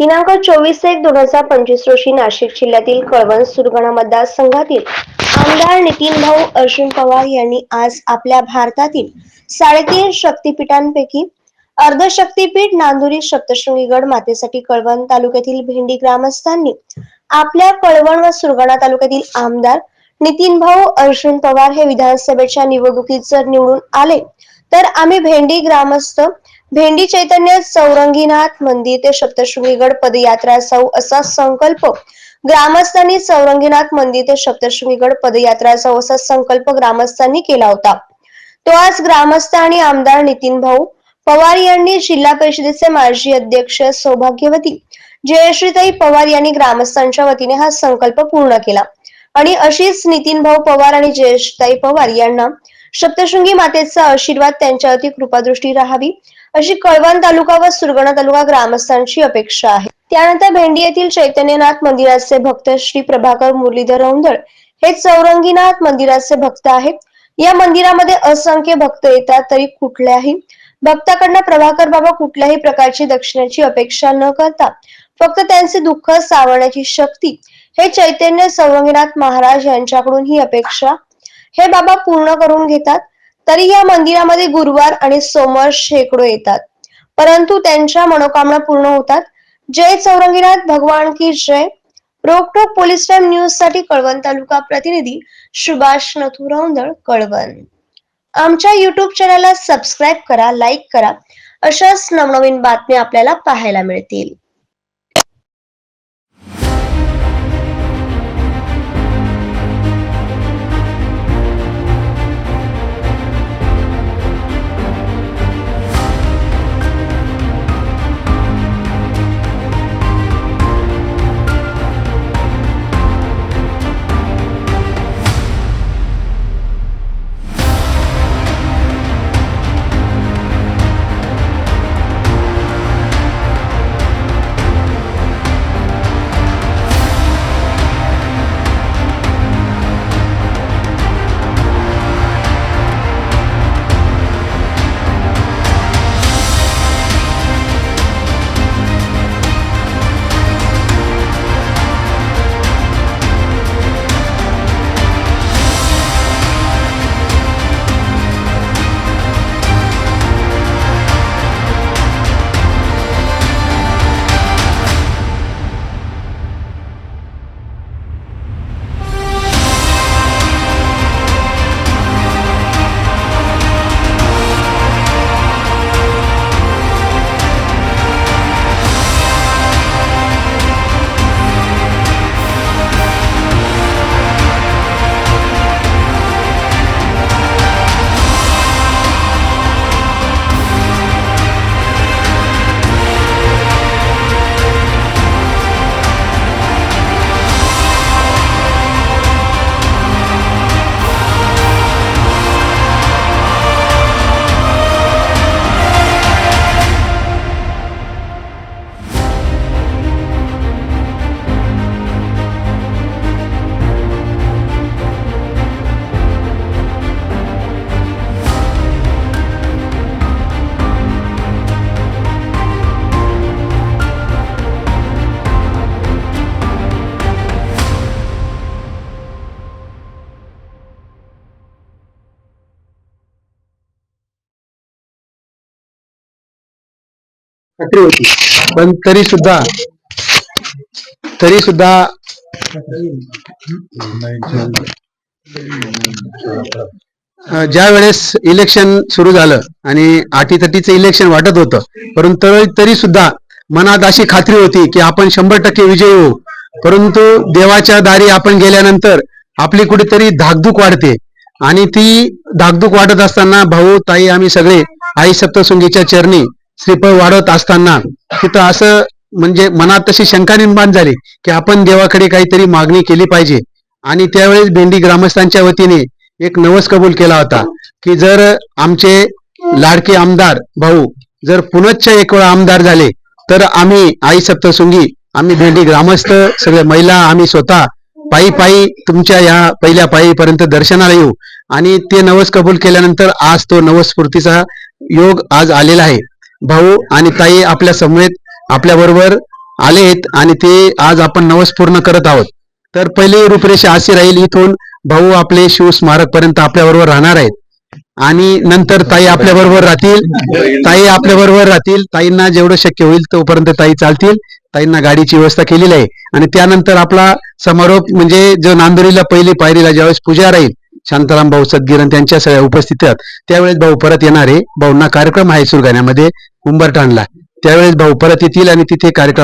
दिनांक चोवीस एक दोन हजार पंचवीस रोजी नाशिक जिल्ह्यातील कळवण सुरगणा मतदारसंघातील आमदार नितीन भाऊ अर्जुन पवार यांनी आज आपल्या भारतातील साडेतीन शक्तीपीठांपैकी अर्धशक्तीपीठ नांदुरी सप्तशृंगीगड मातेसाठी कळवण तालुक्यातील भेंडी ग्रामस्थांनी आपल्या कळवण व सुरगाणा तालुक्यातील आमदार नितीन भाऊ अर्जुन पवार हे विधानसभेच्या निवडणुकीत जर निवडून आले तर आम्ही भेंडी ग्रामस्थ भेंडी चैतन्य चौरंगीनाथ मंदिर ते सप्तशृंगीगड पदयात्रा सौ असा संकल्प. ग्रामस्थांनी चौरंगीनाथ मंदिर ते सप्तशृंगीगड पदयात्रा सौ असा संकल्प ग्रामस्थांनी केला होता. तो आज ग्रामस्थ आणि आमदार नितीन भाऊ पवार यांनी जिल्हा परिषदेचे माजी अध्यक्ष सौभाग्यवती जयश्रीताई पवार यांनी ग्रामस्थांच्या वतीने हा संकल्प पूर्ण केला. आणि अशीच नितीन भाऊ पवार आणि जयश्रीताई पवार यांना सप्तशृंगी मातेचा आशीर्वाद त्यांच्यावरती कृपादृष्टी राहावी अशी कळवण तालुका व सुरगणा तालुका ग्रामस्थांची अपेक्षा आहे. त्यानंतर भेंडी येथील चैतन्यनाथ मंदिराचे भक्त श्री प्रभाकर मुरलीधर औंदळ हे चौरंगीनाथ मंदिराचे भक्त आहेत. या मंदिरामध्ये असंख्य भक्त येतात तरी कुठल्याही भक्ताकडनं प्रभाकर बाबा कुठल्याही प्रकारची दक्षिणेची अपेक्षा न करता फक्त त्यांचे दुःख सावरण्याची शक्ती हे चैतन्य सौरंगीनाथ महाराज यांच्याकडून ही अपेक्षा हे बाबा पूर्ण करून घेतात. तरी या मंदिरामध्ये गुरुवार आणि सोमवार शेकडो येतात. परंतु त्यांच्या मनोकामना पूर्ण होतात. जय चौरंगीनाथ भगवान की जय. रोकटोक पोलीस टाइम न्यूजसाठी कळवण तालुका प्रतिनिधी सुभाष नथुरौंदळ कळवण. आमच्या युट्यूब चॅनलला सबस्क्राईब करा लाईक करा. अशाच नवनवीन बातम्या आपल्याला पाहायला मिळतील. खात्री होती. पण तरी सुद्धा तरी सुद्धा ज्या वेळेस इलेक्शन सुरू झालं आणि अटीतटीचं इलेक्शन वाटत होतं परंतु तरी सुद्धा मनात अशी खात्री होती की आपण शंभर टक्के विजयी होऊ. परंतु देवाच्या दारी आपण गेल्यानंतर आपली कुठेतरी धाकधूक वाढते. आणि ती धाकधूक वाढत असताना भाऊ ताई आम्ही सगळे आई सप्तशृंगीच्या चरणी श्रीफळ वाढवत असताना तिथं असं म्हणजे मनात तशी शंका निर्माण झाली की आपण देवाकडे काहीतरी मागणी केली पाहिजे. आणि त्यावेळेस भेंडी ग्रामस्थांच्या वतीने एक नवस कबूल केला होता की जर आमचे लाडके आमदार भाऊ जर पुनश्च एक वेळा आमदार झाले तर आम्ही आई सप्तशृंगी आम्ही भेंडी ग्रामस्थ सगळे महिला आम्ही स्वतः पायी पायी तुमच्या या पहिल्या पायीपर्यंत दर्शनाला येऊ. आणि ते नवस कबूल केल्यानंतर आज तो नवस्फूर्तीचा योग आज आलेला आहे. भाऊ आणि ताई आपल्या समवेत आपल्या बरोबर आलेत आणि ते आज आपण नवस पूर्ण करत आहोत. तर पहिली रूपरेषा अशी राहील इथून भाऊ आपले शिवस्मारक पर्यंत आपल्या बरोबर राहणार आहेत. आणि नंतर ताई आपल्या बरोबर राहतील. ताई आपल्या बरोबर राहतील. ताईंना जेवढं शक्य होईल तोपर्यंत ताई चालतील. ताईंना गाडीची व्यवस्था केलेली आहे. आणि त्यानंतर आपला समारोप म्हणजे जो नांदुरीला पहिली पायरीला ज्यावेळेस पूजा राहील शांताराम भाऊ सदगिरन त्यांच्या सगळ्या उपस्थित आहेत. त्यावेळेस भाऊ परत येणारे. भाऊंना कार्यक्रम आहे सुरगाण्यामध्ये. उंबरठाणला. त्यावेळेस भाऊ परत येतील आणि तिथे कार्यक्रम